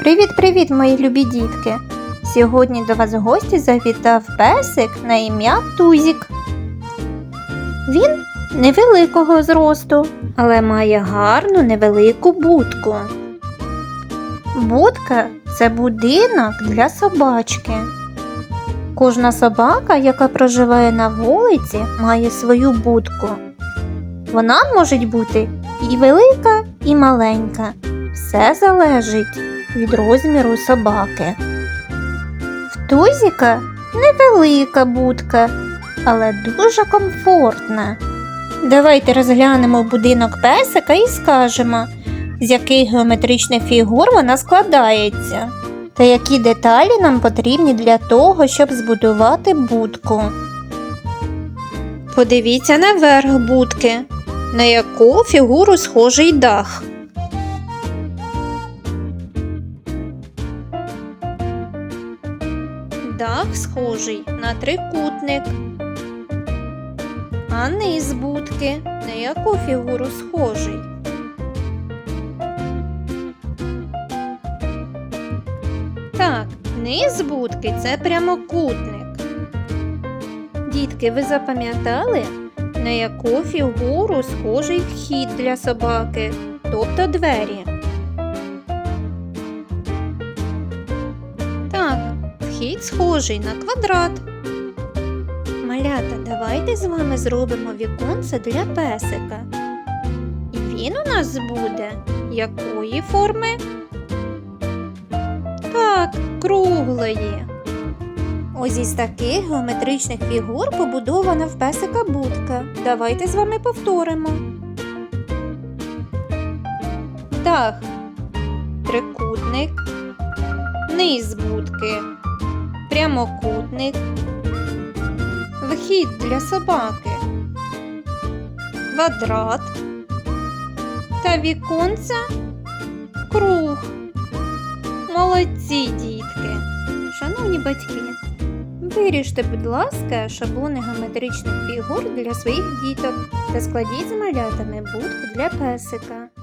Привіт-привіт, мої любі дітки! Сьогодні до вас в гості завітав песик на ім'я Тузік. Він невеликого зросту, але має гарну невелику будку. Будка це будинок для собачки. Кожна собака, яка проживає на вулиці, має свою будку. Вона може бути і велика, і маленька. Все залежить від розміру собаки. В Тузіка невелика будка, але дуже комфортна. Давайте розглянемо будинок песика і скажемо, з яких геометричних фігур вона складається, та які деталі нам потрібні для того, щоб збудувати будку. Подивіться наверх будки, на яку фігуру схожий дах. Дах схожий на трикутник. А низ будки на яку фігуру схожий? Так, низ будки це прямокутник. Дітки, ви запам'ятали, на яку фігуру схожий вхід для собаки, тобто двері? Вхід схожий на квадрат. Малята, давайте з вами зробимо віконце для песика. І він у нас буде якої форми? Так, круглої. Ось із таких геометричних фігур побудована в песика будка. Давайте з вами повторимо. Дах, трикутник, низ будки, прямокутник, вхід для собаки, квадрат та віконця круг. Молодці, дітки! Шановні батьки, виріште, будь ласка, шаблони геометричних фігур для своїх діток та складіть з малятами будку для песика.